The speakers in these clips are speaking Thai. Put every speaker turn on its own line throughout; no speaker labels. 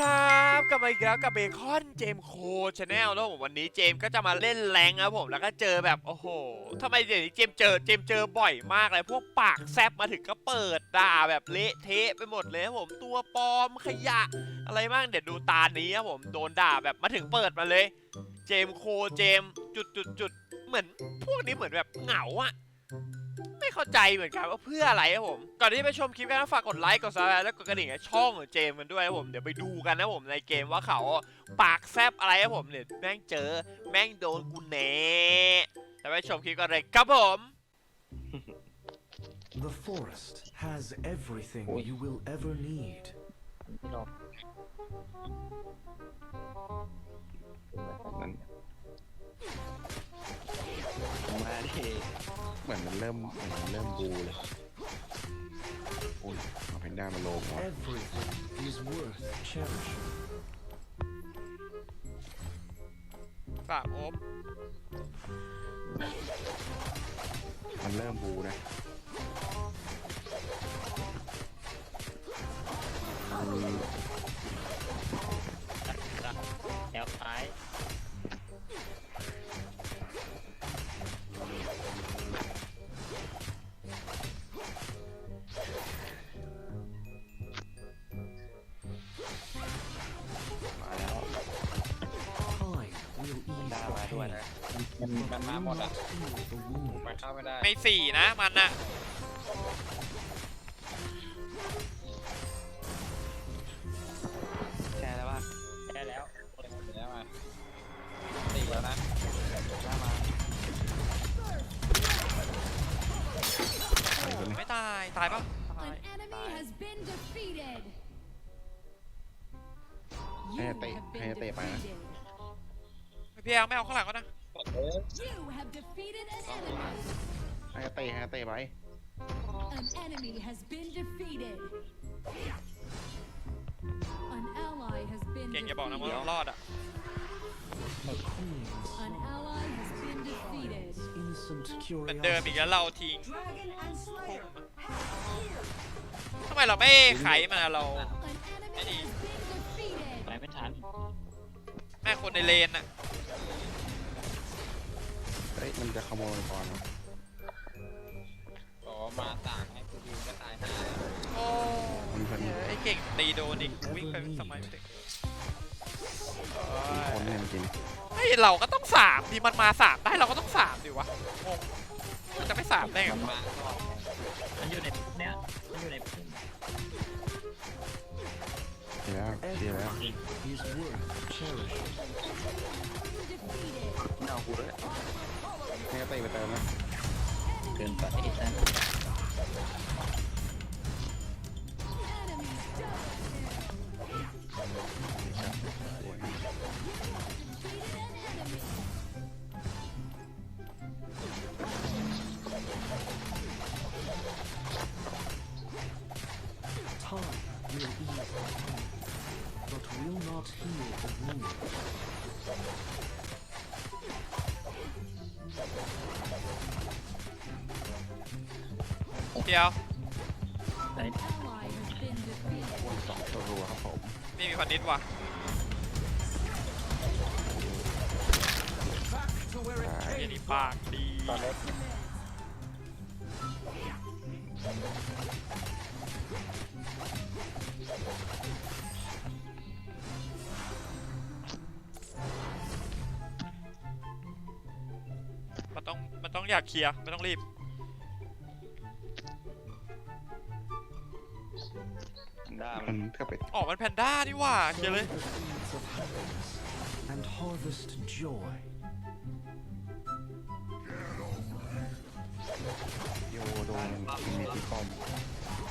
ครับกลับมาอีกแล้วกับเบคอนเจมโคชาแนลแล้วผมวันนี้เจมก็จะมาเล่นแรงครับผมแล้วก็เจอแบบ โอ้โหทำไมเดี๋ยวนี้เจมเจอเจมเจอบ่อยมากเลย พวกปากแซบมาถึงก็เปิดด่าแบบเละเทะไปหมดเลยครับผมตัวปลอมขยะ อะไรบ้างเดี๋ยวดูตานี้ครับผมโดนด่าแบบมาถึงเปิดมาเลย เจมโคเจมจุดจุดจุดเหมือน พวกนี้เหมือนแบบเหงาอะ ไม่เข้าใจเหมือนกันว่าเพื่ออะไรครับผม ก่อนที่จะไปชมคลิปกันฝากกดไลค์ กดซับสไครต์และกดกระดิ่งให้ช่องของเจมส์กันด้วยครับผม เดี๋ยวไปดูกันนะผมในเกมว่าเขาปากแซบอะไรครับผมเนี่ยแม่งเจอแม่งโดนกูแน่แล้วไปชมคลิปกันเลยครับผม
The forest has everything
Oi.
you will ever need.
นั้นม มือนมันเริ่มเหมือนมันเริ่มบูเลยโอ้ยเอาเพนด้ามาลงวะ
Everything is worth cherishing.
สามโอบ
มันเริ่มบูนะอืม
แมั
น
มา
will
หมดอะ
not heal the wound.
ไปเข้าไม่ได้
ไม่สี่นะมันอะ
แช่แล้วป่ะ
แค่แล้วคนเดียวมาสี่แล้วนะได้มา
ไปคนนี้
ไม่ตายตายปะตาย
An enemy has been defeated.
ให้
You
เตะ
have
ให้
been
เตะไปนะ
defeated.
พี่แองไม่เอาข้างหลังก็นะ
You have defeated an enemy.
ให้เตะให้เตะไป
An enemy has been defeated. An ally has been
เก่งอย่าบอกนะว่า
defeated.
เรารอดอะ
A queen's
An ally has been defeated.
innocent
เหมือนเดิมอีก
curiosity
แล้วเราทิ้งทำไมเราไม่ไขมันอะเรา
An enemy has been defeated.
ไปไม่ทัน
แม่คนในเลนอะ
เฮ้ ยมันจะขโมยก่อนนะ
อ๋อมาต่างให้กูยิงก็ตายห่า
โอ้ไอ้เก่งตีโดนอีกวิ่งไปสมัยเด็ก
คนเนี่ยจริง
เฮ้ยเราก็ต้องสามดิมันมาสามได้เราก็ต้องสามดิวะงงมันจะไม่สามได้ไง
มัน
วะ
มาก่อนมันอยู่ในพุ่มเนี้ยมันอยู่ในพุ่ม
เชียร์แล้วเชียร์แล้ว
is worth cherishing.
Defeated.
ไม่เอากูด้วย ให้เตะไปเติมนะ
เกินไปนะ
Enemy double kill.
ดียว
An ally has been defeated.
วนสองตัวรัวครับผม
นี่มีพันนิดว่ะ
ใช่
เฮียนี่ปากดี
ตอนเล็ก
มันต้องมันต้องอยากเคลียร์ไม่ต้องรีบ
ได้มั
มันนก็ไป
อ๋อมันแพนด้านี่หว่าเคลียร์เลย
Plant the seeds of happiness and harvest joy.
โยโดนกินมีที่ป้อม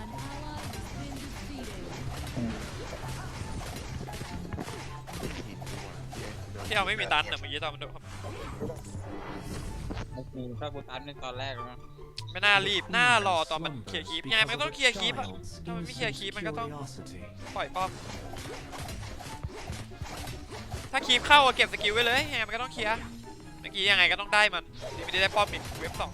An ally has been defeated.
ติดหินด้วยเย้โดน
ที่เอาไม่มีตันอะเมื่อกี้ตอนมันโดนเข้ามา
ไม่มี ถ้ากูตันในตอนแรกแล้วนะ
ไม่น่ารีบน่ารอตอนมันเคลียร์คีปไงมันก็ต้องเคลียร์คีปอะถ้ามันไม่เคลียร์คีปมันก็ต้อง
Curiosity.
ปล่อยป้อมถ้าคีปเข้าอะเก็บสกิลไว้เลยไงมันก็ต้องเคลียร์เมื่อกี้ยังไงก็ต้องได้มันดีไม่ได้ได้ป้อมอีกเว็บสอง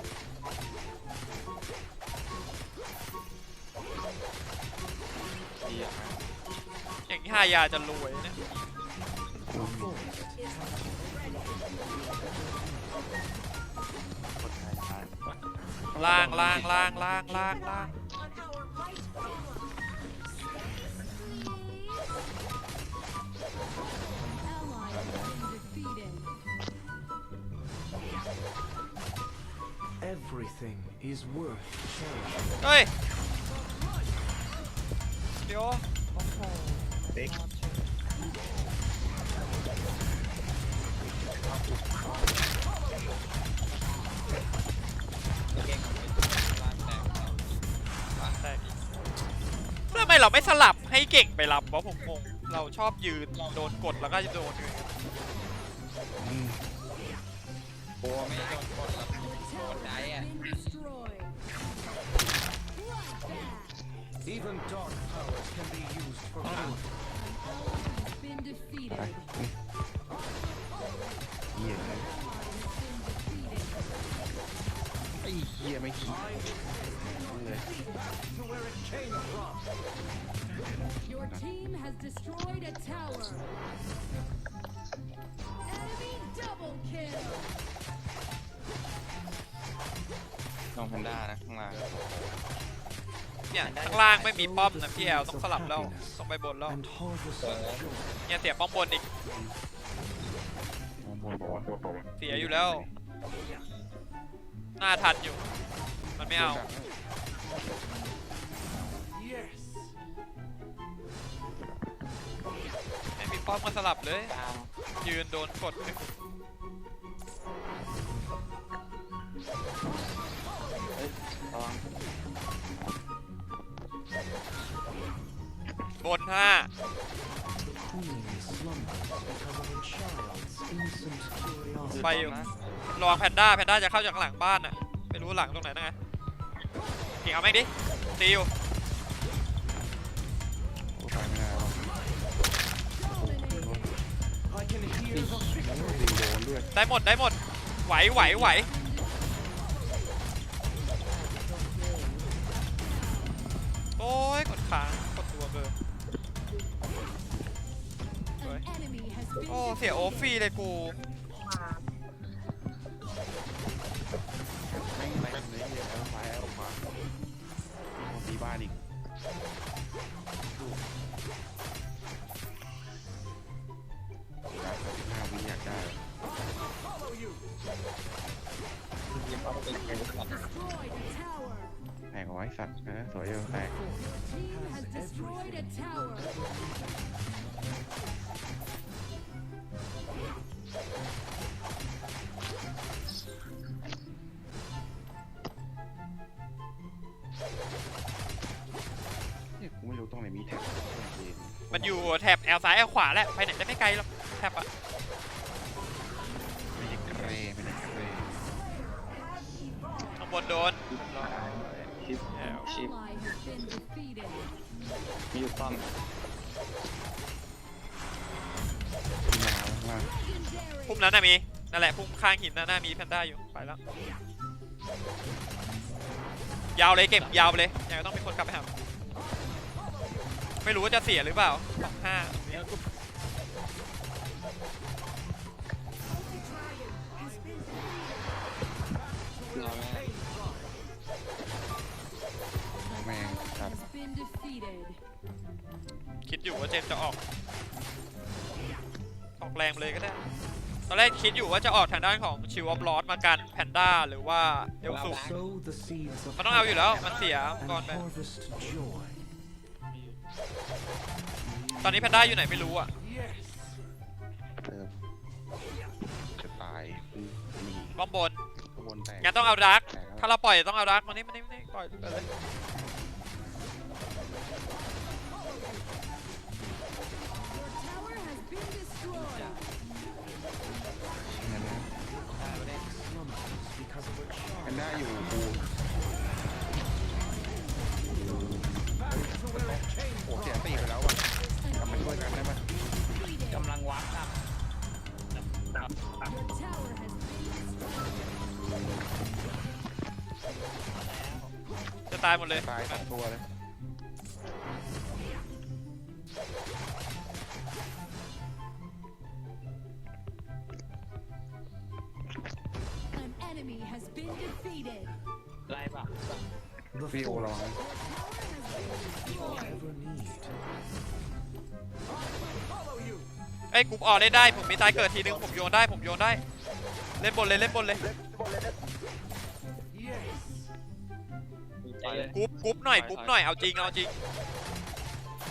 ดีอะ
อย่างนี้หายาจะรวยเนี่ย ล่างล่างล่างล่างล่างล่าง
Ally has been defeated.
Everything is worth cherishing.
เฮ้ย เดี๋ย
เรา
ไม่สลับให้เก่งไปรับวะผมงงเราชอบยืนโดนกดแล้วก็โดนยืน
อืม
โบไม่โดนกดแล้วโดนได้อะ
Been destroyed.
Even dark powers can be used for good.
Has been
ไป
defeated.
นี่เหี้ย อ้เหี้ยไม่คิดเลย
To where it came from.
Your team has destroyed a tower. Enemy double kill.
น้องแพนด้านะข้างล่าง
เนี่ยข้างล่างไม่มีป้อมนะพี่แอลต้องสลับแล้วต้องไปบนแล้ว
And harvest of joy.
เนี่ยเสียป้อมบนอีก
มองบนบอกว่า
เสียอยู่แล้ว หน้าทันอยู่ มันไม่เอา
Yes.
ไม่มีป้อมก็สลับเลย
กลาง
ยืนโดนกด
ระวัง
บนห้า
The queen slumbers because of a child's innocent curiosity.
ไปอยู่ ระวังแพนด้าแพนด้าจะเข้าจากหลังบ้านน่ะไม่รู้หลังตรงไหนนะไงเก่งเอาแม่งดิตีอยู่
ไปไม่ได้หรอก
I can hear the
โอ้ยดึงโดนด้วย
ได้หมดได้หมดไหวไหวไหวโอ้ยกดค้างกดตัวเบอร์
An enemy has been
โอ้เสียโอฟฟรีเลยกู
ม่ง เลยเหี้ยเอาซ้ายเอาขวามีคนตีบ้านอีกได้ครับสิบห้าวิอยากได้
ทีมเขาเป็นเกมก่อน
แตกไว้สัตว์เออสวยอยู่แตก
has destroyed a tower.
อยู่แถบแอลซ้ายแอลขวาแหละไปไหนได้ไม่ไกลหรอกแถบอะ
ไม่ได้เกรไม่ได้เกร
ข้างบนโดน
ชิป
แอล
ชิป
Ally has been defeated.
มีอยู่ป้อม
ที่มาข้างล่าง
Legendary.
พุ่มนั้นน่ะมีนั่นแหละพุ่มข้างหินน่ะน่ามีแพนด้าอยู่ไปแล้ว ยาวเลยเก็บยาวไปเลยยังต้องมีคนกลับไปหา ไม่รู้ว่าจะเสียหรือเปล่าสองห้า
รอแม่
แม่งสัตว์
Has been defeated.
คิดอยู่ว่าเจมส์จะออก ออกแรงไปเลยก็ได้ ตอนแรกคิดอยู่ว่าจะออกทางด้านของชิวออฟลอสมากันแพนด้าหรือว่าเอลซู
Sow the seeds of
มันต้องเอาอยู่แล้ว มัน
happiness
เสีย
and
ก่อนไป
harvest joy.
ตอนนี้แพนด้าอยู่ไหนไม่รู้อะ
Yes.
เออจะตายอืมมี
ป้อมบน
ขบวนแตก
งั้นต้องเอาดัก
แตกแล้ว
ถ้าเราปล่อยต้องเอาดักมานี่มานี่มานี่ปล่อยไปเลย
Your tower has been destroyed.
งั้นนะ
Slumbers because of a
แพ
child.
นด้าอยู่กู ตายหม
ด
เลย
ตายสองตัวเลย
ไล่ป่ะ
วีโอระวัง
ไอ้ยกูออกได้ได้ ผมมีตายเกิดทีนึง ผมโยนได้ ผมโยนได้ เล่นบนเลย เล่นบนเลย
บนเลย ใจเลย
กรุ๊ปกรุ๊ปหน่อยกรุ๊ปหน่อย เอาจริง เอาจริง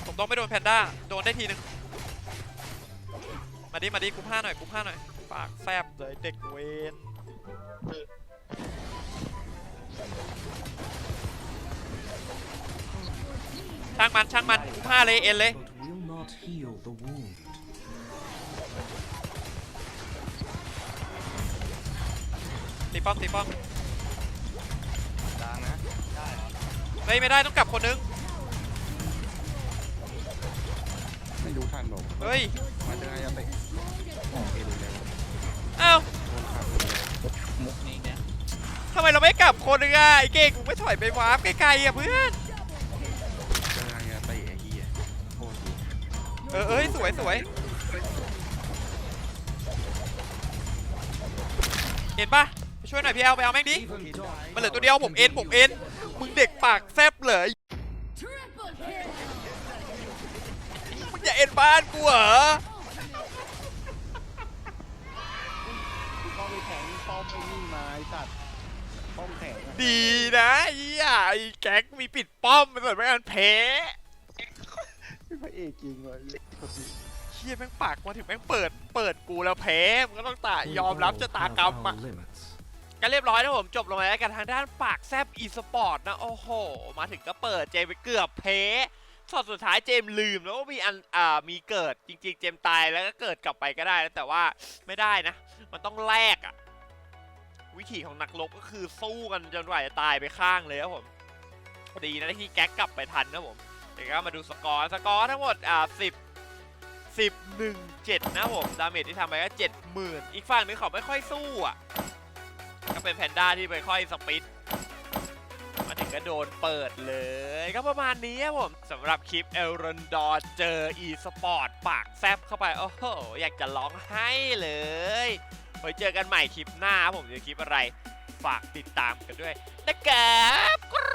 ผมต้องไม่โดนแพนด้า โดนได้ทีนึง มาดิ มาดิกรุ๊ปห้าหน่อยกรุ๊ปห้าหน่อย ปากแซบเลยเด็กเวนช่างมัน ช่างมันกรุ๊ปห้าเลย เอ็นเลย
But will not heal the wound.
ตีป้อมตีป้อม
เฮ้
ยไม่ได้ต้องกลับคนนึง
ไม่รู้ทันหรอก
เฮ้ย
มาเจออายาเตะออกเอ็นเลย
อ้าว
โดนขาดเลย
มุกนี้เนี่ย
ทำไมเราไม่กลับคนนึงอะไอ้เก่งมึงไม่ถอยไปวาร์ปไกลๆอะเพื่อน
เจออายาเตะไอ้เหี้ยโคตรดี
เออเอ้ยสวยสวยเห็นปะไป ช่วยหน่อยพี่แอลไปเอาแม่งดิ
Even dark
มันเหลือตัวเดียวผมเอ็นผมเอ็นมึงเด็กปากแซบเลย
Triple kill.
มึงอย่าเอ็นบ้านกูเหรอ
ป้อมไปแข็งป้อมไปนี่มาไอ้สัตว์ป้อมแข็งอะ
ดีนะไอ้เหี้ยไอ้แก๊กมีปิดป้อมไปส่วนไม่งั้นแพ้
พระเอกจริงว่ะ
เฮียแม่งปากมาถึงแม่งเปิด เปิดกูแล้วแพ้มึงก็ต้องตาย
We
ยอมรับ
all
ชะตากรรม
have
อะ
our limits.
ก็เรียบร้อยนะผมจบลงไปแล้วกันทางด้านปากแซบอีสปอร์ตนะ โอ้โห มาถึงก็เปิดเจมไปเกือบเพสอดสุดท้ายเจมลืมแล้วว่ามีอันอ่ามีเกิดจริง ๆ เจมตายแล้วก็เกิดกลับไปก็ได้แต่ว่าไม่ได้นะ มันต้องแลกอะวิธีของนักรบก็คือสู้กันจนกว่าจะตายไปข้างเลยครับผมดีนะที่แก๊กกลับไปทันนะผมเดี๋ยวก็มาดูสกอร์สกอร์ทั้งหมดอ่าสิบสิบหนึ่งเจ็ดนะผมดาเมจที่ทำไปก็เจ็ดหมื่นอีกฝั่งนึงเขาไม่ค่อยสู้อะ ก็เป็นแพนด้าที่ไปค่อยสปิดมาถึงก็โดนเปิดเลย ก็ประมาณนี้ผมสำหรับคลิปเอลรอนดอร์เจอ e สปอร์ตปากแซบเข้าไป โอ้โห อยากจะร้องไห้เลยไว้เจอกันใหม่คลิปหน้าผมจะคลิปอะไร ฝากติดตามกันด้วยนะครับ